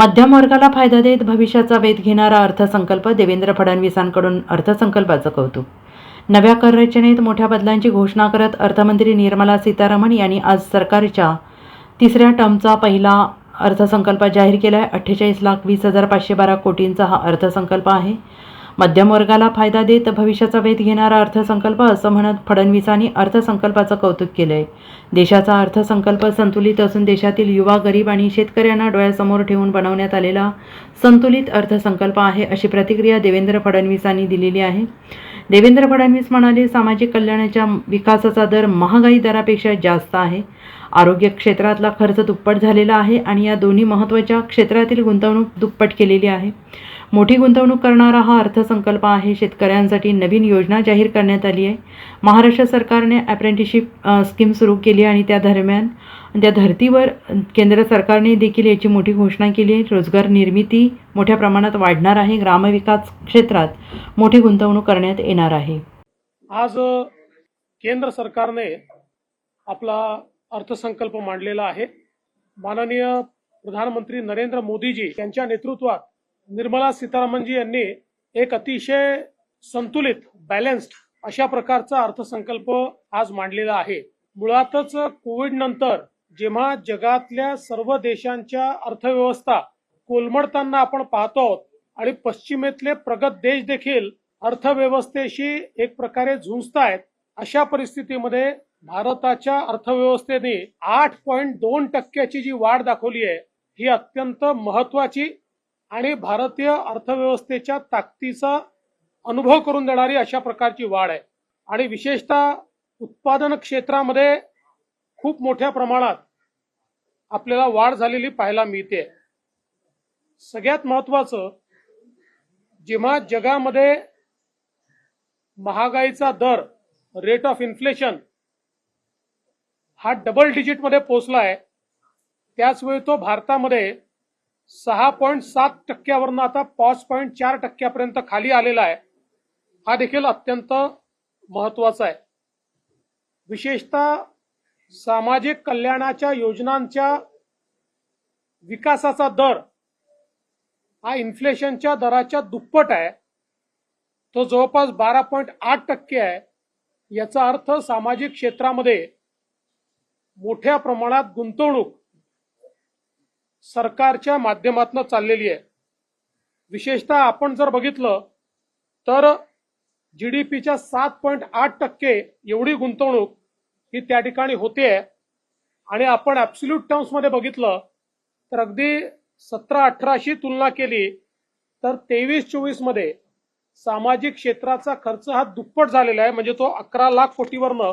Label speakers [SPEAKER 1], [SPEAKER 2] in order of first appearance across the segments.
[SPEAKER 1] मध्यम वर्गाला फायदा देत भविष्याचा वेध घेणारा अर्थसंकल्प देवेंद्र फडणवीसांकडून अर्थसंकल्पाचं कौतुक. नव्या कर रचनेत मोठ्या बदलांची घोषणा करत अर्थमंत्री निर्मला सीतारामन यांनी आज सरकारच्या तिसऱ्या टर्मचा पहिला अर्थसंकल्प जाहीर केला आहे अठ्ठेचाळीस लाख वीस हजार पाचशे बारा कोटींचा हा अर्थसंकल्प आहे. मध्यम वर्गाला फायदा देत भविष्याचा वेध घेणारा अर्थसंकल्प असं म्हणत फडणवीसांनी अर्थसंकल्पाचं कौतुक केलं आहे देशाचा अर्थसंकल्प संतुलित असून देशातील युवा गरीब आणि शेतकऱ्यांना डोळ्यासमोर ठेवून बनवण्यात आलेला संतुलित अर्थसंकल्प आहे अशी प्रतिक्रिया देवेंद्र फडणवीसांनी दिलेली आहे. देवेंद्र फडणवीस म्हणाले सामाजिक कल्याणाच्या विकासाचा दर महागाई दरापेक्षा जास्त आहे. आरोग्य क्षेत्रातला खर्च दुप्पट झालेला आहे आणि या दोन्ही महत्त्वाच्या क्षेत्रातील गुंतवणूक दुप्पट केलेली आहे. मोठी गुंतवणूक करणारा हा अर्थसंकल्प आहे. शेतकऱ्यांसाठी नवीन योजना जाहीर करण्यात आली आहे. महाराष्ट्र सरकारने अप्रेंटिसशिप स्कीम सुरू केली आणि त्या दरम्यान त्या धर्तीवर केंद्र सरकारने देखील याची मोठी घोषणा केली आहे. रोजगार निर्मिती मोठ्या प्रमाणात वाढणार आहे. ग्रामविकास क्षेत्रात मोठी गुंतवणूक करण्यात येणार आहे.
[SPEAKER 2] आज केंद्र सरकारने आपला अर्थसंकल्प मांडलेला आहे. माननीय प्रधानमंत्री नरेंद्र मोदीजी यांच्या नेतृत्वात निर्मला सीतारामनजी यांनी एक अतिशय संतुलित बॅलन्स्ड अशा प्रकारचा अर्थसंकल्प आज मांडलेला आहे. मुळातच कोविड नंतर जेव्हा जगातल्या सर्व देशांच्या अर्थव्यवस्था कोलमडताना आपण पाहतो आहोत आणि पश्चिमेतले प्रगत देश देखील अर्थव्यवस्थेशी एक प्रकारे झुंजतायत अशा परिस्थितीमध्ये भारताच्या अर्थव्यवस्थेने आठ पॉईंट दोन टक्क्याची जी वाढ दाखवली आहे ही अत्यंत महत्वाची आणि भारतीय अर्थव्यवस्थेच्या ताकदीचा अनुभव करून देणारी अशा प्रकारची वाढ आहे. आणि विशेषतः उत्पादन क्षेत्रामध्ये खूप मोठ्या प्रमाणात आपल्याला वाढ झालेली पाहायला मिळते. सगळ्यात महत्वाचं जेव्हा जगामध्ये महागाईचा दर रेट ऑफ इन्फ्लेशन हा डबल डिजिटमध्ये पोहोचलाय. त्याचवेळी तो भारतामध्ये सहा पॉईंट सात टक्क्यावरनं आता पाच पॉईंट चार टक्क्यापर्यंत खाली आलेला आहे. हा देखील अत्यंत महत्त्वाचा आहे. विशेषतः सामाजिक कल्याणाच्या योजनांच्या विकासाचा दर हा इन्फ्लेशनच्या दराच्या दुप्पट आहे. तो जवळपास बारा पॉईंट आठ टक्के आहे. याचा अर्थ सामाजिक क्षेत्रामध्ये मोठ्या प्रमाणात गुंतवणूक सरकारच्या माध्यमातून चाललेली आहे. विशेषतः आपण जर बघितलं तर जीडीपीच्या सात पॉईंट आठ टक्के एवढी गुंतवणूक ही त्या ठिकाणी होते आणि आपण ॲब्सल्यूट टर्म्समध्ये बघितलं तर अगदी सतरा अठराशी तुलना केली तर तेवीस चोवीसमध्ये सामाजिक क्षेत्राचा खर्च हा दुप्पट झालेला आहे. म्हणजे तो अकरा लाख कोटीवरनं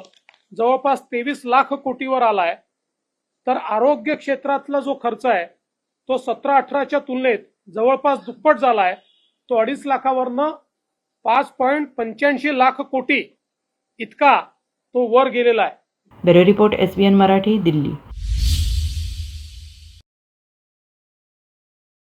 [SPEAKER 2] जवळपास तेवीस लाख कोटीवर आलाय. तर आरोग्य क्षेत्रातला जो खर्च आहे तो सतरा अठराच्या तुलनेत जवळपास दुप्पट झालाय. तो अडीच लाखावरनं पाच पॉईंट पंच्याऐंशी लाख कोटी इतका तो वर गेलेला आहे.
[SPEAKER 1] Bureau report S B N Marathi Delhi.